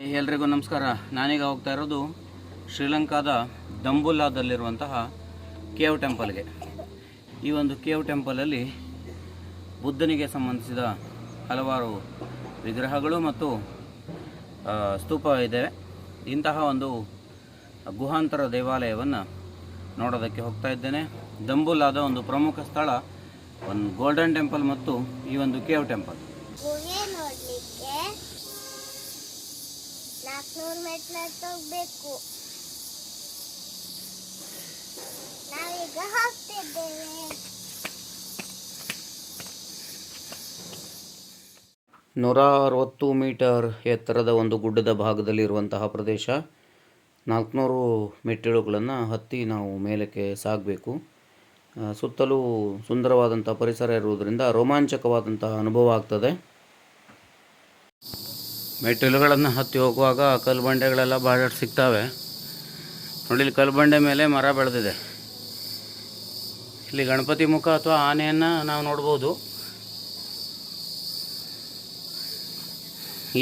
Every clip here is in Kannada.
ಎಲ್ರಿಗೂ ನಮಸ್ಕಾರ. ನಾನೀಗ ಹೋಗ್ತಾ ಇರೋದು ಶ್ರೀಲಂಕಾದ ದಂಬುಲ್ಲಾದಲ್ಲಿರುವಂತಹ ಕೇವ್ ಟೆಂಪಲ್ಗೆ. ಈ ಒಂದು ಕೇವ್ ಟೆಂಪಲಲ್ಲಿ ಬುದ್ಧನಿಗೆ ಸಂಬಂಧಿಸಿದ ಹಲವಾರು ವಿಗ್ರಹಗಳು ಮತ್ತು ಸ್ತೂಪ ಇದೆ ಇಂತಹ ಒಂದು ಗುಹಾಂತರ ದೇವಾಲಯವನ್ನು ನೋಡೋದಕ್ಕೆ ಹೋಗ್ತಾ ಇದ್ದೇನೆ. ದಂಬುಲ್ಲಾದ ಒಂದು ಪ್ರಮುಖ ಸ್ಥಳ ಒಂದು ಗೋಲ್ಡನ್ ಟೆಂಪಲ್ ಮತ್ತು ಈ ಒಂದು ಕೇವ್ ಟೆಂಪಲ್. ನಾಲ್ಕುನೂರು ಮೆಟ್ಲು ಹೋಗ್ಬೇಕು. ನಾವೀಗ ಹೋಗ್ತಿದ್ದೇವೆ. ನೂರ ಅರವತ್ತು ಮೀಟರ್ ಎತ್ತರದ ಒಂದು ಗುಡ್ಡದ ಭಾಗದಲ್ಲಿ ಇರುವಂತಹ ಪ್ರದೇಶ. ನಾಲ್ಕುನೂರು ಮೆಟ್ಟಿಲುಗಳನ್ನು ಹತ್ತಿ ನಾವು ಮೇಲಕ್ಕೆ ಸಾಗಬೇಕು. ಸುತ್ತಲೂ ಸುಂದರವಾದಂಥ ಪರಿಸರ ಇರುವುದರಿಂದ ರೋಮಾಂಚಕವಾದಂತಹ ಅನುಭವ ಆಗ್ತದೆ. ಮೆಟ್ಟಿಲುಗಳನ್ನು ಹತ್ತಿ ಹೋಗುವಾಗ ಕಲ್ಲು ಬಂಡೆಗಳೆಲ್ಲ ಭಾಳಷ್ಟು ಸಿಗ್ತವೆ. ನೋಡಿ, ಇಲ್ಲಿ ಕಲ್ಲು ಬಂಡೆ ಮೇಲೆ ಮರ ಬೆಳೆದಿದೆ. ಇಲ್ಲಿ ಗಣಪತಿ ಮುಖ ಅಥವಾ ಆನೆಯನ್ನು ನಾವು ನೋಡ್ಬೋದು.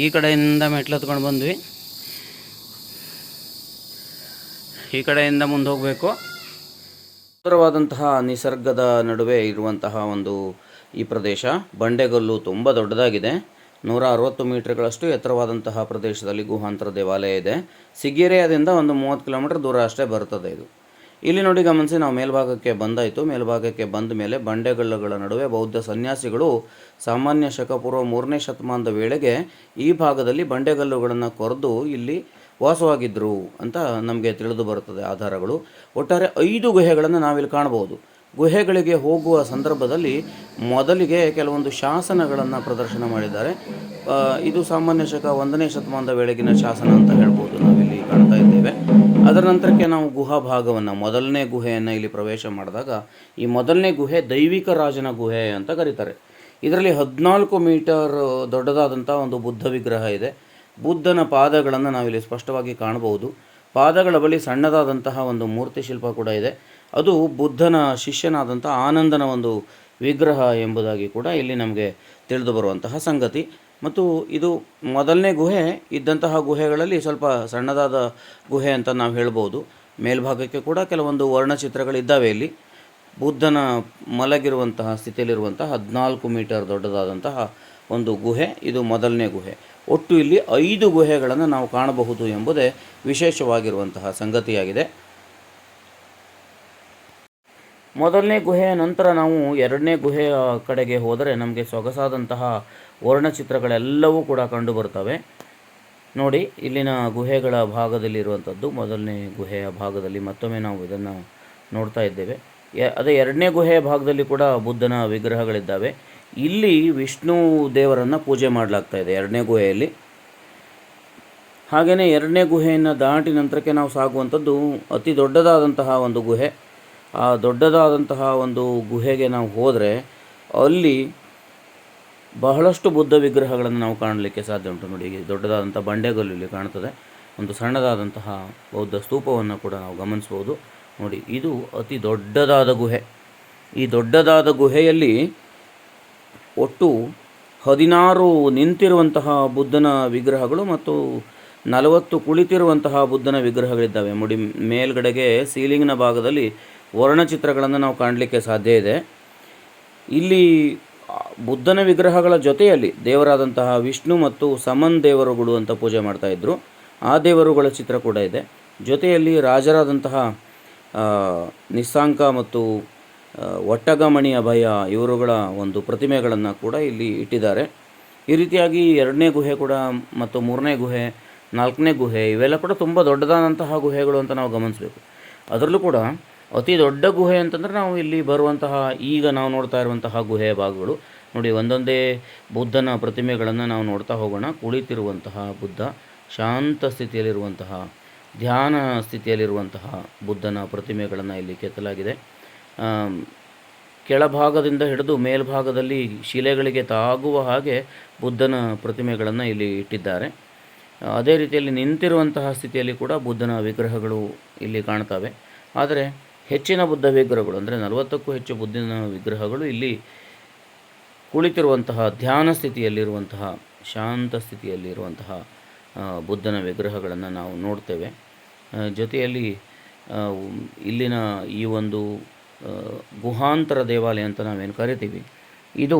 ಈ ಕಡೆಯಿಂದ ಮೆಟ್ಲು ಹತ್ಕೊಂಡು ಬಂದ್ವಿ. ಈ ಕಡೆಯಿಂದ ಮುಂದೆ ಹೋಗಬೇಕು. ಸುಂದರವಾದಂತಹ ನಿಸರ್ಗದ ನಡುವೆ ಇರುವಂತಹ ಒಂದು ಈ ಪ್ರದೇಶ. ಬಂಡೆಗಲ್ಲು ತುಂಬ ದೊಡ್ಡದಾಗಿದೆ. ನೂರ ಅರವತ್ತು ಮೀಟರ್ಗಳಷ್ಟು ಎತ್ತರವಾದಂತಹ ಪ್ರದೇಶದಲ್ಲಿ ಗುಹಾಂತರ ದೇವಾಲಯ ಇದೆ. ಸಿಗ್ಗೆರೆಯದಿಂದ ಒಂದು ಮೂವತ್ತು ಕಿಲೋಮೀಟರ್ ದೂರ ಅಷ್ಟೇ ಬರ್ತದೆ ಇದು. ಇಲ್ಲಿ ನೋಡಿ ಗಮನಿಸಿ, ನಾವು ಮೇಲ್ಭಾಗಕ್ಕೆ ಬಂದಾಯಿತು. ಮೇಲ್ಭಾಗಕ್ಕೆ ಬಂದ ಮೇಲೆ ಬಂಡೆಗಲ್ಲುಗಳ ನಡುವೆ ಬೌದ್ಧ ಸನ್ಯಾಸಿಗಳು ಸಾಮಾನ್ಯ ಶಕಪೂರ್ವ ಮೂರನೇ ಶತಮಾನದ ವೇಳೆಗೆ ಈ ಭಾಗದಲ್ಲಿ ಬಂಡೆಗಲ್ಲುಗಳನ್ನು ಕೊರೆದು ಇಲ್ಲಿ ವಾಸವಾಗಿದ್ದರು ಅಂತ ನಮಗೆ ತಿಳಿದು ಬರುತ್ತದೆ ಆಧಾರಗಳು. ಒಟ್ಟಾರೆ ಐದು ಗುಹೆಗಳನ್ನು ನಾವಿಲ್ಲಿ ಕಾಣಬಹುದು. ಗುಹೆಗಳಿಗೆ ಹೋಗುವ ಸಂದರ್ಭದಲ್ಲಿ ಮೊದಲಿಗೆ ಕೆಲವೊಂದು ಶಾಸನಗಳನ್ನು ಪ್ರದರ್ಶನ ಮಾಡಿದ್ದಾರೆ. ಇದು ಸಾಮಾನ್ಯ ಶಕ ಒಂದನೇ ಶತಮಾನದ ವೇಳೆಗಿನ ಶಾಸನ ಅಂತ ಹೇಳ್ಬೋದು ನಾವಿಲ್ಲಿ ಕಾಣ್ತಾ ಇದ್ದೇವೆ. ಅದರ ನಂತರಕ್ಕೆ ನಾವು ಗುಹಾ ಭಾಗವನ್ನು, ಮೊದಲನೇ ಗುಹೆಯನ್ನು ಇಲ್ಲಿ ಪ್ರವೇಶ ಮಾಡಿದಾಗ ಈ ಮೊದಲನೇ ಗುಹೆ ದೈವಿಕ ರಾಜನ ಗುಹೆ ಅಂತ ಕರೀತಾರೆ. ಇದರಲ್ಲಿ ಹದಿನಾಲ್ಕು ಮೀಟರ್ ದೊಡ್ಡದಾದಂಥ ಒಂದು ಬುದ್ಧ ವಿಗ್ರಹ ಇದೆ. ಬುದ್ಧನ ಪಾದಗಳನ್ನು ನಾವಿಲ್ಲಿ ಸ್ಪಷ್ಟವಾಗಿ ಕಾಣಬಹುದು. ಪಾದಗಳ ಬಳಿ ಸಣ್ಣದಾದಂತಹ ಒಂದು ಮೂರ್ತಿ ಶಿಲ್ಪ ಕೂಡ ಇದೆ. ಅದು ಬುದ್ಧನ ಶಿಷ್ಯನಾದಂಥ ಆನಂದನ ಒಂದು ವಿಗ್ರಹ ಎಂಬುದಾಗಿ ಕೂಡ ಇಲ್ಲಿ ನಮಗೆ ತಿಳಿದು ಬರುವಂತಹ ಸಂಗತಿ. ಮತ್ತು ಇದು ಮೊದಲನೇ ಗುಹೆ, ಇದ್ದಂತಹ ಗುಹೆಗಳಲ್ಲಿ ಸ್ವಲ್ಪ ಸಣ್ಣದಾದ ಗುಹೆ ಅಂತ ನಾವು ಹೇಳ್ಬೋದು. ಮೇಲ್ಭಾಗಕ್ಕೆ ಕೂಡ ಕೆಲವೊಂದು ವರ್ಣಚಿತ್ರಗಳಿದ್ದಾವೆ ಇಲ್ಲಿ. ಬುದ್ಧನ ಮಲಗಿರುವಂತಹ ಸ್ಥಿತಿಯಲ್ಲಿರುವಂತಹ ಹದಿನಾಲ್ಕು ಮೀಟರ್ ದೊಡ್ಡದಾದಂತಹ ಒಂದು ಗುಹೆ, ಇದು ಮೊದಲನೇ ಗುಹೆ. ಒಟ್ಟು ಇಲ್ಲಿ ಐದು ಗುಹೆಗಳನ್ನು ನಾವು ಕಾಣಬಹುದು ಎಂಬುದೇ ವಿಶೇಷವಾಗಿರುವಂತಹ ಸಂಗತಿಯಾಗಿದೆ. ಮೊದಲನೇ ಗುಹೆಯ ನಂತರ ನಾವು ಎರಡನೇ ಗುಹೆಯ ಕಡೆಗೆ ಹೋದರೆ ನಮಗೆ ಸೊಗಸಾದಂತಹ ವರ್ಣಚಿತ್ರಗಳೆಲ್ಲವೂ ಕೂಡ ಕಂಡು ಬರ್ತವೆ ನೋಡಿ, ಇಲ್ಲಿನ ಗುಹೆಗಳ ಭಾಗದಲ್ಲಿರುವಂಥದ್ದು ಮೊದಲನೇ ಗುಹೆಯ ಭಾಗದಲ್ಲಿ ಮತ್ತೊಮ್ಮೆ ನಾವು ಇದನ್ನು ನೋಡ್ತಾ ಇದ್ದೇವೆ. ಅದೇ ಎರಡನೇ ಗುಹೆಯ ಭಾಗದಲ್ಲಿ ಕೂಡ ಬುದ್ಧನ ವಿಗ್ರಹಗಳಿದ್ದಾವೆ. ಇಲ್ಲಿ ವಿಷ್ಣು ದೇವರನ್ನು ಪೂಜೆ ಮಾಡಲಾಗ್ತಾ ಇದೆ ಎರಡನೇ ಗುಹೆಯಲ್ಲಿ. ಹಾಗೆಯೇ ಎರಡನೇ ಗುಹೆಯನ್ನು ದಾಟಿ ನಂತರಕ್ಕೆ ನಾವು ಸಾಗುವಂಥದ್ದು ಅತಿ ದೊಡ್ಡದಾದಂತಹ ಒಂದು ಗುಹೆ. ಆ ದೊಡ್ಡದಾದಂತಹ ಒಂದು ಗುಹೆಗೆ ನಾವು ಹೋದರೆ ಅಲ್ಲಿ ಬಹಳಷ್ಟು ಬುದ್ಧ ವಿಗ್ರಹಗಳನ್ನು ನಾವು ಕಾಣಲಿಕ್ಕೆ ಸಾಧ್ಯ ಉಂಟು ನೋಡಿ. ದೊಡ್ಡದಾದಂತ ದೊಡ್ಡದಾದಂಥ ಬಂಡೆಗಲ್ಲು ಇಲ್ಲಿ ಕಾಣ್ತದೆ. ಒಂದು ಸಣ್ಣದಾದಂತಹ ಬೌದ್ಧ ಸ್ತೂಪವನ್ನು ಕೂಡ ನಾವು ಗಮನಿಸ್ಬೋದು ನೋಡಿ, ಇದು ಅತಿ ದೊಡ್ಡದಾದ ಗುಹೆ. ಈ ದೊಡ್ಡದಾದ ಗುಹೆಯಲ್ಲಿ ಒಟ್ಟು ಹದಿನಾರು ನಿಂತಿರುವಂತಹ ಬುದ್ಧನ ವಿಗ್ರಹಗಳು ಮತ್ತು ನಲವತ್ತು ಕುಳಿತಿರುವಂತಹ ಬುದ್ಧನ ವಿಗ್ರಹಗಳಿದ್ದಾವೆ. ಮುಡಿ ಮೇಲ್ಗಡೆಗೆ ಸೀಲಿಂಗ್ನ ಭಾಗದಲ್ಲಿ ವರ್ಣಚಿತ್ರಗಳನ್ನು ನಾವು ಕಾಣಲಿಕ್ಕೆ ಸಾಧ್ಯ ಇದೆ. ಇಲ್ಲಿ ಬುದ್ಧನ ವಿಗ್ರಹಗಳ ಜೊತೆಯಲ್ಲಿ ದೇವರಾದಂತಹ ವಿಷ್ಣು ಮತ್ತು ಸಮನ್ ದೇವರುಗಳು ಅಂತ ಪೂಜೆ ಮಾಡ್ತಾ ಇದ್ರು. ಆ ದೇವರುಗಳ ಚಿತ್ರ ಕೂಡ ಇದೆ. ಜೊತೆಯಲ್ಲಿ ರಾಜರಾದಂತಹ ನಿಸ್ಸಾಂಕ ಮತ್ತು ಒಟ್ಟಗಮಣಿ ಅಭಯ ಇವರುಗಳ ಒಂದು ಪ್ರತಿಮೆಗಳನ್ನು ಕೂಡ ಇಲ್ಲಿ ಇಟ್ಟಿದ್ದಾರೆ. ಈ ರೀತಿಯಾಗಿ ಎರಡನೇ ಗುಹೆ ಕೂಡ ಮತ್ತು ಮೂರನೇ ಗುಹೆ, ನಾಲ್ಕನೇ ಗುಹೆ ಇವೆಲ್ಲ ಕೂಡ ತುಂಬ ದೊಡ್ಡದಾದಂತಹ ಗುಹೆಗಳು ಅಂತ ನಾವು ಗಮನಿಸಬೇಕು. ಅದರಲ್ಲೂ ಕೂಡ ಅತಿ ದೊಡ್ಡ ಗುಹೆ ಅಂತಂದರೆ ನಾವು ಇಲ್ಲಿ ಬರುವಂತಹ ಈಗ ನಾವು ನೋಡ್ತಾ ಇರುವಂತಹ ಗುಹೆಯ ಭಾಗಗಳು. ನೋಡಿ, ಒಂದೊಂದೇ ಬುದ್ಧನ ಪ್ರತಿಮೆಗಳನ್ನು ನಾವು ನೋಡ್ತಾ ಹೋಗೋಣ. ಕುಳಿತಿರುವಂತಹ ಬುದ್ಧ, ಶಾಂತ ಸ್ಥಿತಿಯಲ್ಲಿರುವಂತಹ, ಧ್ಯಾನ ಸ್ಥಿತಿಯಲ್ಲಿರುವಂತಹ ಬುದ್ಧನ ಪ್ರತಿಮೆಗಳನ್ನು ಇಲ್ಲಿ ಕೆತ್ತಲಾಗಿದೆ. ಕೆಳಭಾಗದಿಂದ ಹಿಡಿದು ಮೇಲ್ಭಾಗದಲ್ಲಿ ಶಿಲೆಗಳಿಗೆ ತಾಗುವ ಹಾಗೆ ಬುದ್ಧನ ಪ್ರತಿಮೆಗಳನ್ನು ಇಲ್ಲಿ ಇಟ್ಟಿದ್ದಾರೆ. ಅದೇ ರೀತಿಯಲ್ಲಿ ನಿಂತಿರುವಂತಹ ಸ್ಥಿತಿಯಲ್ಲಿ ಕೂಡ ಬುದ್ಧನ ವಿಗ್ರಹಗಳು ಇಲ್ಲಿ ಕಾಣ್ತವೆ. ಆದರೆ ಹೆಚ್ಚಿನ ಬುದ್ಧ ವಿಗ್ರಹಗಳು ಅಂದರೆ ನಲವತ್ತಕ್ಕೂ ಹೆಚ್ಚು ಬುದ್ಧನ ವಿಗ್ರಹಗಳು ಇಲ್ಲಿ ಕುಳಿತಿರುವಂತಹ ಧ್ಯಾನ ಸ್ಥಿತಿಯಲ್ಲಿರುವಂತಹ, ಶಾಂತ ಸ್ಥಿತಿಯಲ್ಲಿರುವಂತಹ ಬುದ್ಧನ ವಿಗ್ರಹಗಳನ್ನು ನಾವು ನೋಡ್ತೇವೆ. ಜೊತೆಯಲ್ಲಿ ಇಲ್ಲಿನ ಈ ಒಂದು ಗುಹಾಂತರ ದೇವಾಲಯ ಅಂತ ನಾವೇನು ಕರಿತೀವಿ, ಇದು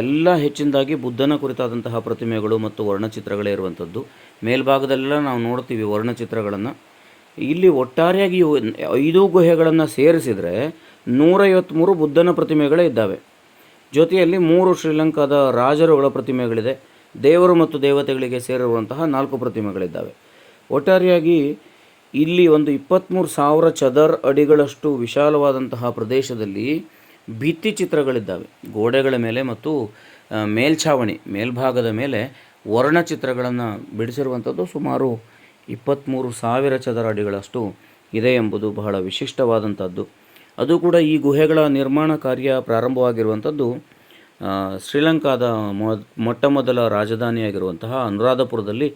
ಎಲ್ಲ ಹೆಚ್ಚಿನದಾಗಿ ಬುದ್ಧನ ಕುರಿತಾದಂತಹ ಪ್ರತಿಮೆಗಳು ಮತ್ತು ವರ್ಣಚಿತ್ರಗಳೇ ಇರುವಂಥದ್ದು. ಮೇಲ್ಭಾಗದಲ್ಲೆಲ್ಲ ನಾವು ನೋಡ್ತೀವಿ ವರ್ಣಚಿತ್ರಗಳನ್ನು. ಇಲ್ಲಿ ಒಟ್ಟಾರೆಯಾಗಿ ಐದು ಗುಹೆಗಳನ್ನು ಸೇರಿಸಿದರೆ ನೂರೈವತ್ತ್ಮೂರು ಬುದ್ಧನ ಪ್ರತಿಮೆಗಳೇ ಇದ್ದಾವೆ. ಜೊತೆಯಲ್ಲಿ ಮೂರು ಶ್ರೀಲಂಕಾದ ರಾಜರುಗಳ ಪ್ರತಿಮೆಗಳಿದೆ. ದೇವರು ಮತ್ತು ದೇವತೆಗಳಿಗೆ ಸೇರಿರುವಂತಹ ನಾಲ್ಕು ಪ್ರತಿಮೆಗಳಿದ್ದಾವೆ. ಒಟ್ಟಾರೆಯಾಗಿ ಇಲ್ಲಿ ಒಂದು ಇಪ್ಪತ್ತ್ಮೂರು ಸಾವಿರ ಚದರ್ ಅಡಿಗಳಷ್ಟು ವಿಶಾಲವಾದಂತಹ ಪ್ರದೇಶದಲ್ಲಿ ಭಿತ್ತಿ ಚಿತ್ರಗಳಿದ್ದಾವೆ. ಗೋಡೆಗಳ ಮೇಲೆ ಮತ್ತು ಮೇಲ್ಛಾವಣಿ, ಮೇಲ್ಭಾಗದ ಮೇಲೆ ವರ್ಣಚಿತ್ರಗಳನ್ನು ಬಿಡಿಸಿರುವಂಥದ್ದು ಸುಮಾರು ಇಪ್ಪತ್ತ್ಮೂರು ಸಾವಿರ ಚದರ ಅಡಿಗಳಷ್ಟು ಇದೆ ಎಂಬುದು ಬಹಳ ವಿಶಿಷ್ಟವಾದಂಥದ್ದು. ಅದು ಕೂಡ ಈ ಗುಹೆಗಳ ನಿರ್ಮಾಣ ಕಾರ್ಯ ಪ್ರಾರಂಭವಾಗಿರುವಂಥದ್ದು ಶ್ರೀಲಂಕಾದ ಮೊಟ್ಟ ಮೊದಲ ರಾಜಧಾನಿಯಾಗಿರುವಂತಹ ಅನುರಾಧಪುರದಲ್ಲಿ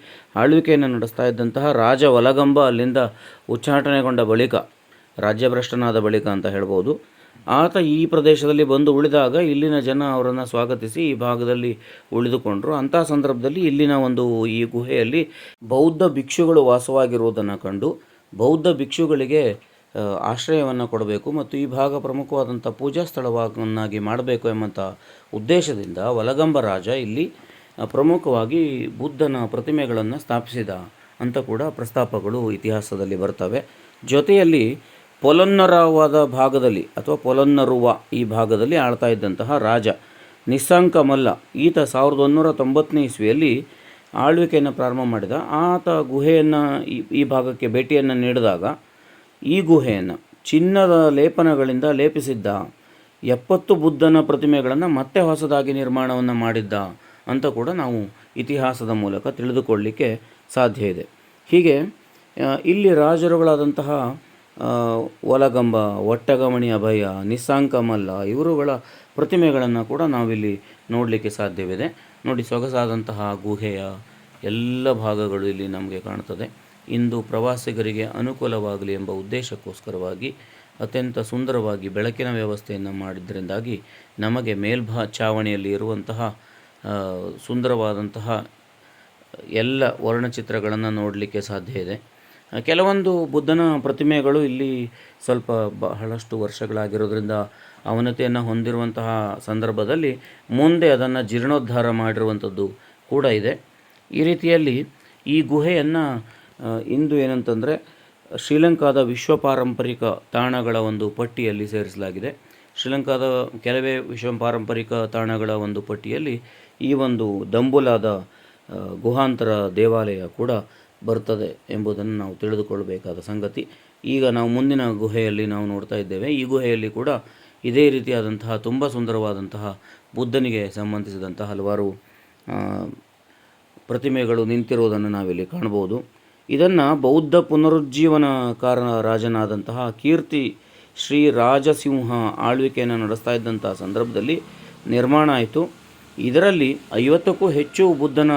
ಆಳ್ವಿಕೆಯನ್ನು ನಡೆಸ್ತಾ ಇದ್ದಂತಹ ರಾಜ ವಲಗಂಬ ಅಲ್ಲಿಂದ ಉಚ್ಚಾಟನೆಗೊಂಡ ಬಳಿಕ, ರಾಜ್ಯಭ್ರಷ್ಟನಾದ ಬಳಿಕ ಅಂತ ಹೇಳ್ಬೋದು. ಆತ ಈ ಪ್ರದೇಶದಲ್ಲಿ ಬಂದು ಉಳಿದಾಗ ಇಲ್ಲಿನ ಜನ ಅವರನ್ನು ಸ್ವಾಗತಿಸಿ ಈ ಭಾಗದಲ್ಲಿ ಉಳಿದುಕೊಂಡರು. ಅಂಥ ಸಂದರ್ಭದಲ್ಲಿ ಇಲ್ಲಿನ ಒಂದು ಈ ಗುಹೆಯಲ್ಲಿ ಬೌದ್ಧ ಭಿಕ್ಷುಗಳು ವಾಸವಾಗಿರುವುದನ್ನು ಕಂಡು ಬೌದ್ಧ ಭಿಕ್ಷುಗಳಿಗೆ ಆಶ್ರಯವನ್ನು ಕೊಡಬೇಕು ಮತ್ತು ಈ ಭಾಗ ಪ್ರಮುಖವಾದಂಥ ಪೂಜಾ ಸ್ಥಳವನ್ನಾಗಿ ಮಾಡಬೇಕು ಎಂಬಂಥ ಉದ್ದೇಶದಿಂದ ವಲಗಂಬ ರಾಜ ಇಲ್ಲಿ ಪ್ರಮುಖವಾಗಿ ಬುದ್ಧನ ಪ್ರತಿಮೆಗಳನ್ನು ಸ್ಥಾಪಿಸಿದ ಅಂತ ಕೂಡ ಪ್ರಸ್ತಾಪಗಳು ಇತಿಹಾಸದಲ್ಲಿ ಬರ್ತವೆ. ಜೊತೆಯಲ್ಲಿ ಪೊಲನ್ನರವಾದ ಭಾಗದಲ್ಲಿ ಅಥವಾ ಪೊಲನ್ನರುವ ಈ ಭಾಗದಲ್ಲಿ ಆಳ್ತಾ ಇದ್ದಂತಹ ರಾಜ ನಿಸ್ಸಾಂಕ ಮಲ್ಲ. ಈತ ಸಾವಿರದ ಒಂದೂರ ತೊಂಬತ್ತನೇ ಇಸ್ವಿಯಲ್ಲಿ ಆಳ್ವಿಕೆಯನ್ನು ಪ್ರಾರಂಭ ಮಾಡಿದ. ಆತ ಗುಹೆಯನ್ನು ಈ ಈ ಭಾಗಕ್ಕೆ ಭೇಟಿಯನ್ನು ನೀಡಿದಾಗ ಈ ಗುಹೆಯನ್ನು ಚಿನ್ನದ ಲೇಪನಗಳಿಂದ ಲೇಪಿಸಿದ್ದ ಎಪ್ಪತ್ತು ಬುದ್ಧನ ಪ್ರತಿಮೆಗಳನ್ನು ಮತ್ತೆ ಹೊಸದಾಗಿ ನಿರ್ಮಾಣವನ್ನು ಮಾಡಿದ್ದ ಅಂತ ಕೂಡ ನಾವು ಇತಿಹಾಸದ ಮೂಲಕ ತಿಳಿದುಕೊಳ್ಳಲಿಕ್ಕೆ ಸಾಧ್ಯ ಇದೆ. ಹೀಗೆ ಇಲ್ಲಿ ರಾಜರುಗಳಾದಂತಹ ಒಲಗಂಬ ಒಟ್ಟಗಮಣಿ ಅಭಯ ನಿಸ್ಸಾಂಕ ಮಲ್ಲ ಇವರುಗಳ ಪ್ರತಿಮೆಗಳನ್ನು ಕೂಡ ನಾವಿಲ್ಲಿ ನೋಡಲಿಕ್ಕೆ ಸಾಧ್ಯವಿದೆ. ನೋಡಿ, ಸೊಗಸಾದಂತಹ ಗುಹೆಯ ಎಲ್ಲ ಭಾಗಗಳು ಇಲ್ಲಿ ನಮಗೆ ಕಾಣ್ತದೆ. ಇಂದು ಪ್ರವಾಸಿಗರಿಗೆ ಅನುಕೂಲವಾಗಲಿ ಎಂಬ ಉದ್ದೇಶಕ್ಕೋಸ್ಕರವಾಗಿ ಅತ್ಯಂತ ಸುಂದರವಾಗಿ ಬೆಳಕಿನ ವ್ಯವಸ್ಥೆಯನ್ನು ಮಾಡಿದ್ದರಿಂದಾಗಿ ನಮಗೆ ಮೇಲ್ಭಾ ಚಾವಣಿಯಲ್ಲಿ ಇರುವಂತಹ ಸುಂದರವಾದಂತಹ ಎಲ್ಲ ವರ್ಣಚಿತ್ರಗಳನ್ನು ನೋಡಲಿಕ್ಕೆ ಸಾಧ್ಯ ಇದೆ. ಕೆಲವೊಂದು ಬುದ್ಧನ ಪ್ರತಿಮೆಗಳು ಇಲ್ಲಿ ಸ್ವಲ್ಪ ಬಹಳಷ್ಟು ವರ್ಷಗಳಾಗಿರೋದ್ರಿಂದ ಅವನತೆಯನ್ನು ಹೊಂದಿರುವಂತಹ ಸಂದರ್ಭದಲ್ಲಿ ಮುಂದೆ ಅದನ್ನು ಜೀರ್ಣೋದ್ಧಾರ ಮಾಡಿರುವಂಥದ್ದು ಕೂಡ ಇದೆ. ಈ ರೀತಿಯಲ್ಲಿ ಈ ಗುಹೆಯನ್ನು ಇಂದು ಏನಂತಂದರೆ ಶ್ರೀಲಂಕಾದ ವಿಶ್ವ ಪಾರಂಪರಿಕ ತಾಣಗಳ ಒಂದು ಪಟ್ಟಿಯಲ್ಲಿ ಸೇರಿಸಲಾಗಿದೆ. ಶ್ರೀಲಂಕಾದ ಕೆಲವೇ ವಿಶ್ವ ಪಾರಂಪರಿಕ ತಾಣಗಳ ಒಂದು ಪಟ್ಟಿಯಲ್ಲಿ ಈ ಒಂದು ದಂಬುಲಾದ ಗುಹಾಂತರ ದೇವಾಲಯ ಕೂಡ ಬರ್ತದೆ ಎಂಬುದನ್ನು ನಾವು ತಿಳಿದುಕೊಳ್ಳಬೇಕಾದ ಸಂಗತಿ. ಈಗ ನಾವು ಮುಂದಿನ ಗುಹೆಯಲ್ಲಿ ನಾವು ನೋಡ್ತಾ ಇದ್ದೇವೆ. ಈ ಗುಹೆಯಲ್ಲಿ ಕೂಡ ಇದೇ ರೀತಿಯಾದಂತಹ ತುಂಬ ಸುಂದರವಾದಂತಹ ಬುದ್ಧನಿಗೆ ಸಂಬಂಧಿಸಿದಂತಹ ಹಲವಾರು ಪ್ರತಿಮೆಗಳು ನಿಂತಿರುವುದನ್ನು ನಾವಿಲ್ಲಿ ಕಾಣಬಹುದು. ಇದನ್ನು ಬೌದ್ಧ ಪುನರುಜ್ಜೀವನಕಾರ ರಾಜನಾದಂತಹ ಕೀರ್ತಿ ಶ್ರೀ ರಾಜಸಿಂಹ ಆಳ್ವಿಕೆಯನ್ನು ನಡೆಸ್ತಾ ಇದ್ದಂತಹ ಸಂದರ್ಭದಲ್ಲಿ ನಿರ್ಮಾಣ ಆಯಿತು. ಇದರಲ್ಲಿ ಐವತ್ತಕ್ಕೂ ಹೆಚ್ಚು ಬುದ್ಧನ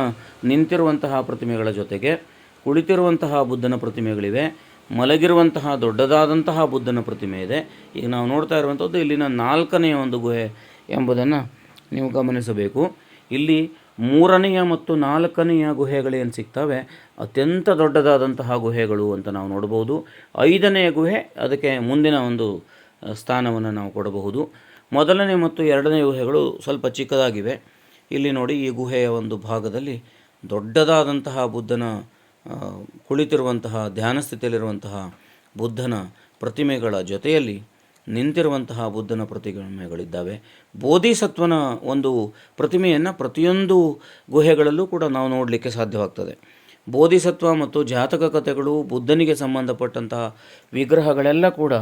ನಿಂತಿರುವಂತಹ ಪ್ರತಿಮೆಗಳ ಜೊತೆಗೆ ಕುಳಿತಿರುವಂತಹ ಬುದ್ಧನ ಪ್ರತಿಮೆಗಳಿವೆ, ಮಲಗಿರುವಂತಹ ದೊಡ್ಡದಾದಂತಹ ಬುದ್ಧನ ಪ್ರತಿಮೆ ಇದೆ. ಈಗ ನಾವು ನೋಡ್ತಾ ಇರುವಂಥದ್ದು ಇಲ್ಲಿನ ನಾಲ್ಕನೆಯ ಒಂದು ಗುಹೆ ಎಂಬುದನ್ನು ನೀವು ಗಮನಿಸಬೇಕು. ಇಲ್ಲಿ ಮೂರನೆಯ ಮತ್ತು ನಾಲ್ಕನೆಯ ಗುಹೆಗಳೇನು ಸಿಗ್ತವೆ? ಅತ್ಯಂತ ದೊಡ್ಡದಾದಂತಹ ಗುಹೆಗಳು ಅಂತ ನಾವು ನೋಡ್ಬೋದು ಐದನೆಯ ಗುಹೆ, ಅದಕ್ಕೆ ಮುಂದಿನ ಒಂದು ಸ್ಥಾನವನ್ನು ನಾವು ಕೊಡಬಹುದು. ಮೊದಲನೇ ಮತ್ತು ಎರಡನೇ ಗುಹೆಗಳು ಸ್ವಲ್ಪ ಚಿಕ್ಕದಾಗಿವೆ. ಇಲ್ಲಿ ನೋಡಿ ಈ ಗುಹೆಯ ಒಂದು ಭಾಗದಲ್ಲಿ ದೊಡ್ಡದಾದಂತಹ ಬುದ್ಧನ ಕುಳಿತಿರುವಂತಹ ಧ್ಯಾನ ಸ್ಥಿತಿಯಲ್ಲಿರುವಂತಹ ಬುದ್ಧನ ಪ್ರತಿಮೆಗಳ ಜೊತೆಯಲ್ಲಿ ನಿಂತಿರುವಂತಹ ಬುದ್ಧನ ಪ್ರತಿಮೆಗಳಿದ್ದಾವೆ. ಬೋಧಿಸತ್ವನ ಒಂದು ಪ್ರತಿಮೆಯನ್ನು ಪ್ರತಿಯೊಂದು ಗುಹೆಗಳಲ್ಲೂ ಕೂಡ ನಾವು ನೋಡಲಿಕ್ಕೆ ಸಾಧ್ಯವಾಗ್ತದೆ. ಬೋಧಿಸತ್ವ ಮತ್ತು ಜಾತಕ ಕಥೆಗಳು, ಬುದ್ಧನಿಗೆ ಸಂಬಂಧಪಟ್ಟಂತಹ ವಿಗ್ರಹಗಳೆಲ್ಲ ಕೂಡ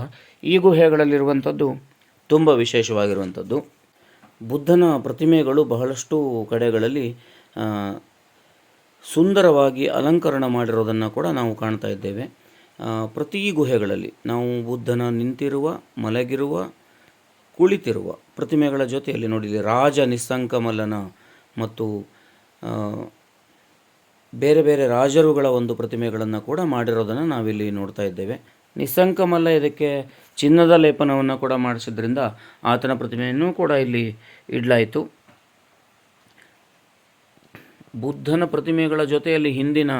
ಈ ಗುಹೆಗಳಲ್ಲಿರುವಂಥದ್ದು ತುಂಬ ವಿಶೇಷವಾಗಿರುವಂಥದ್ದು. ಬುದ್ಧನ ಪ್ರತಿಮೆಗಳು ಬಹಳಷ್ಟು ಕಡೆಗಳಲ್ಲಿ ಸುಂದರವಾಗಿ ಅಲಂಕರಣ ಮಾಡಿರೋದನ್ನು ಕೂಡ ನಾವು ಕಾಣ್ತಾ ಇದ್ದೇವೆ. ಪ್ರತಿ ಗುಹೆಗಳಲ್ಲಿ ನಾವು ಬುದ್ಧನ ನಿಂತಿರುವ, ಮಲಗಿರುವ, ಕುಳಿತಿರುವ ಪ್ರತಿಮೆಗಳ ಜೊತೆಯಲ್ಲಿ ನೋಡಿ ರಾಜ ನಿಸ್ಸಂಕಮಲನ ಮತ್ತು ಬೇರೆ ಬೇರೆ ರಾಜರುಗಳ ಒಂದು ಪ್ರತಿಮೆಗಳನ್ನು ಕೂಡ ಮಾಡಿರೋದನ್ನು ನಾವಿಲ್ಲಿ ನೋಡ್ತಾ ಇದ್ದೇವೆ. ನಿಸ್ಸಂಕಮಲ್ಲ ಇದಕ್ಕೆ ಚಿನ್ನದ ಲೇಪನವನ್ನು ಕೂಡ ಮಾಡಿಸಿದ್ರಿಂದ ಆತನ ಪ್ರತಿಮೆಯನ್ನು ಕೂಡ ಇಲ್ಲಿ ಇಡಲಾಯಿತು. ಬುದ್ಧನ ಪ್ರತಿಮೆಗಳ ಜೊತೆಯಲ್ಲಿ ಹಿಂದಿನ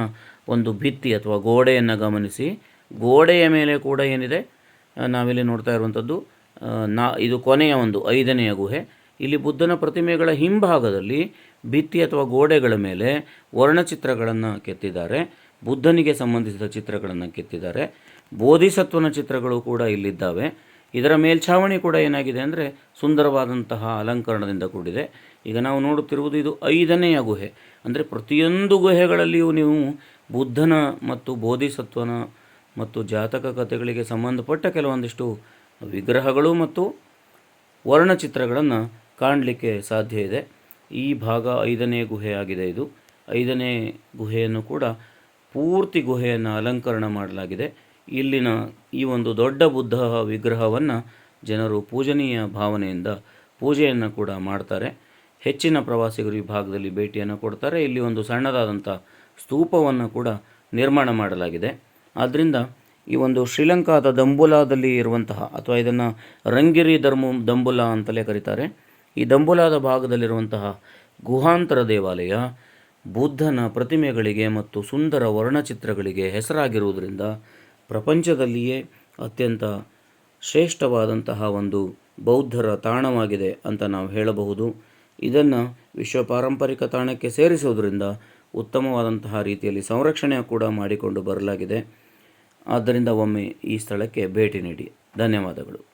ಒಂದು ಭಿತ್ತಿ ಅಥವಾ ಗೋಡೆಯನ್ನು ಗಮನಿಸಿ, ಗೋಡೆಯ ಮೇಲೆ ಕೂಡ ಏನಿದೆ ನಾವಿಲ್ಲಿ ನೋಡ್ತಾ ಇರುವಂಥದ್ದು ನಾ, ಇದು ಕೊನೆಯ ಒಂದು ಐದನೆಯ ಗುಹೆ. ಇಲ್ಲಿ ಬುದ್ಧನ ಪ್ರತಿಮೆಗಳ ಹಿಂಭಾಗದಲ್ಲಿ ಭಿತ್ತಿ ಅಥವಾ ಗೋಡೆಗಳ ಮೇಲೆ ವರ್ಣಚಿತ್ರಗಳನ್ನು ಕೆತ್ತಿದ್ದಾರೆ. ಬುದ್ಧನಿಗೆ ಸಂಬಂಧಿಸಿದ ಚಿತ್ರಗಳನ್ನು ಕೆತ್ತಿದ್ದಾರೆ. ಬೋಧಿಸತ್ವನ ಚಿತ್ರಗಳು ಕೂಡ ಇಲ್ಲಿದ್ದಾವೆ. ಇದರ ಮೇಲ್ಛಾವಣಿ ಕೂಡ ಏನಾಗಿದೆ ಅಂದರೆ ಸುಂದರವಾದಂತಹ ಅಲಂಕರಣದಿಂದ ಕೂಡಿದೆ. ಈಗ ನಾವು ನೋಡುತ್ತಿರುವುದು ಇದು ಐದನೆಯ ಗುಹೆ. ಅಂದರೆ ಪ್ರತಿಯೊಂದು ಗುಹೆಗಳಲ್ಲಿಯೂ ನೀವು ಬುದ್ಧನ ಮತ್ತು ಬೋಧಿಸತ್ವನ ಮತ್ತು ಜಾತಕ ಕಥೆಗಳಿಗೆ ಸಂಬಂಧಪಟ್ಟ ಕೆಲವೊಂದಿಷ್ಟು ವಿಗ್ರಹಗಳು ಮತ್ತು ವರ್ಣಚಿತ್ರಗಳನ್ನು ಕಾಣಲಿಕ್ಕೆ ಸಾಧ್ಯ ಇದೆ. ಈ ಭಾಗ ಐದನೇ ಗುಹೆ ಆಗಿದೆ ಇದು. ಐದನೇ ಗುಹೆಯನ್ನು ಕೂಡ ಪೂರ್ತಿ ಗುಹೆಯನ್ನು ಅಲಂಕರಣ ಮಾಡಲಾಗಿದೆ. ಇಲ್ಲಿನ ಈ ಒಂದು ದೊಡ್ಡ ಬುದ್ಧ ವಿಗ್ರಹವನ್ನು ಜನರು ಪೂಜನೀಯ ಭಾವನೆಯಿಂದ ಪೂಜೆಯನ್ನು ಕೂಡ ಮಾಡ್ತಾರೆ. ಹೆಚ್ಚಿನ ಪ್ರವಾಸಿಗರು ಈ ಭಾಗದಲ್ಲಿ ಭೇಟಿಯನ್ನು ಕೊಡ್ತಾರೆ. ಇಲ್ಲಿ ಒಂದು ಸಣ್ಣದಾದಂಥ ಸ್ತೂಪವನ್ನು ಕೂಡ ನಿರ್ಮಾಣ ಮಾಡಲಾಗಿದೆ. ಆದ್ದರಿಂದ ಈ ಒಂದು ಶ್ರೀಲಂಕಾದ ದಂಬುಲಾದಲ್ಲಿ ಇರುವಂತಹ ಅಥವಾ ಇದನ್ನು ರಂಗಿರಿ ಧರ್ಮ ದಂಬುಲಾ ಅಂತಲೇ ಕರೀತಾರೆ. ಈ ದಂಬುಲಾದ ಭಾಗದಲ್ಲಿರುವಂತಹ ಗುಹಾಂತರ ದೇವಾಲಯ ಬುದ್ಧನ ಪ್ರತಿಮೆಗಳಿಗೆ ಮತ್ತು ಸುಂದರ ವರ್ಣಚಿತ್ರಗಳಿಗೆ ಹೆಸರಾಗಿರುವುದರಿಂದ ಪ್ರಪಂಚದಲ್ಲಿಯೇ ಅತ್ಯಂತ ಶ್ರೇಷ್ಠವಾದಂತಹ ಒಂದು ಬೌದ್ಧರ ತಾಣವಾಗಿದೆ ಅಂತ ನಾವು ಹೇಳಬಹುದು. ಇದನ್ನು ವಿಶ್ವ ಪಾರಂಪರಿಕ ತಾಣಕ್ಕೆ ಸೇರಿಸುವುದರಿಂದ ಉತ್ತಮವಾದಂತಹ ರೀತಿಯಲ್ಲಿ ಸಂರಕ್ಷಣೆ ಕೂಡ ಮಾಡಿಕೊಂಡು ಬರಲಾಗಿದೆ. ಆದ್ದರಿಂದ ಒಮ್ಮೆ ಈ ಸ್ಥಳಕ್ಕೆ ಭೇಟಿ ನೀಡಿ. ಧನ್ಯವಾದಗಳು.